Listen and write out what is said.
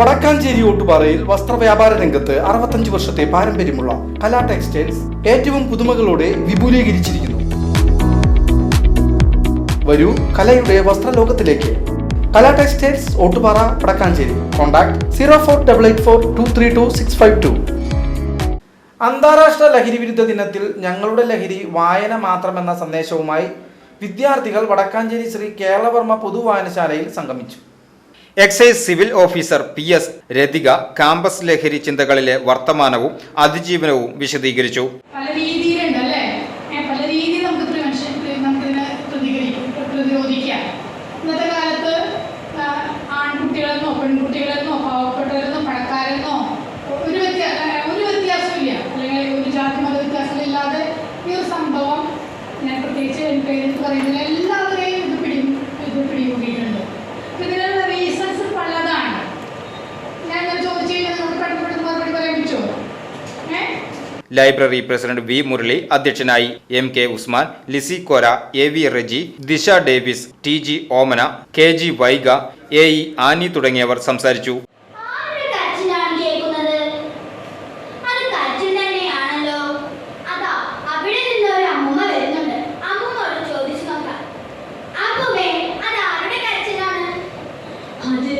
വടക്കാഞ്ചേരി ഓട്ടുപാറയിൽ വസ്ത്രവ്യാപാര രംഗത്ത് അറുപത്തഞ്ച് വർഷത്തെ പാരമ്പര്യമുള്ള കലാ ടെക്സ്റ്റൈൽസ് ഏറ്റവും പുതുമകളോടെ വിപുലീകരിച്ചിരിക്കുന്നു. വരൂ കലയുടെ വസ്ത്രലോകത്തിലേക്ക്. Kala textiles Ottupara Vadakkanchery. Contact zero four double eight four two three two six five two. അന്താരാഷ്ട്ര ലഹരി വിരുദ്ധ ദിനത്തിൽ ഞങ്ങളുടെ ലഹരി വായന മാത്രമെന്ന സന്ദേശവുമായി വിദ്യാർത്ഥികൾ വടക്കാഞ്ചേരി ശ്രീ കേരളവർമ്മ പൊതുവായനശാലയിൽ സംഗമിച്ചു. Excise civil officer P S Rathika campus ലഹരി ചിന്തകളിലെ വർത്തമാനവും അതിജീവനവും വിശദീകരിച്ചു. സംഭവം ഞാൻ പ്രത്യേകിച്ച് എനിക്ക് പറയുന്നില്ല എല്ലാവരെയും ഇത് പിടി ഇത് പിടികൂടിയിട്ടുണ്ട്. അപ്പൊ ലൈബ്രറി പ്രസിഡന്റ് വി മുരളി അധ്യക്ഷനായി M K Usman Lissy Kora A V Reji Disha Davis T G Omana K G Vaiga A E Annie തുടങ്ങിയവർ സംസാരിച്ചു? അത്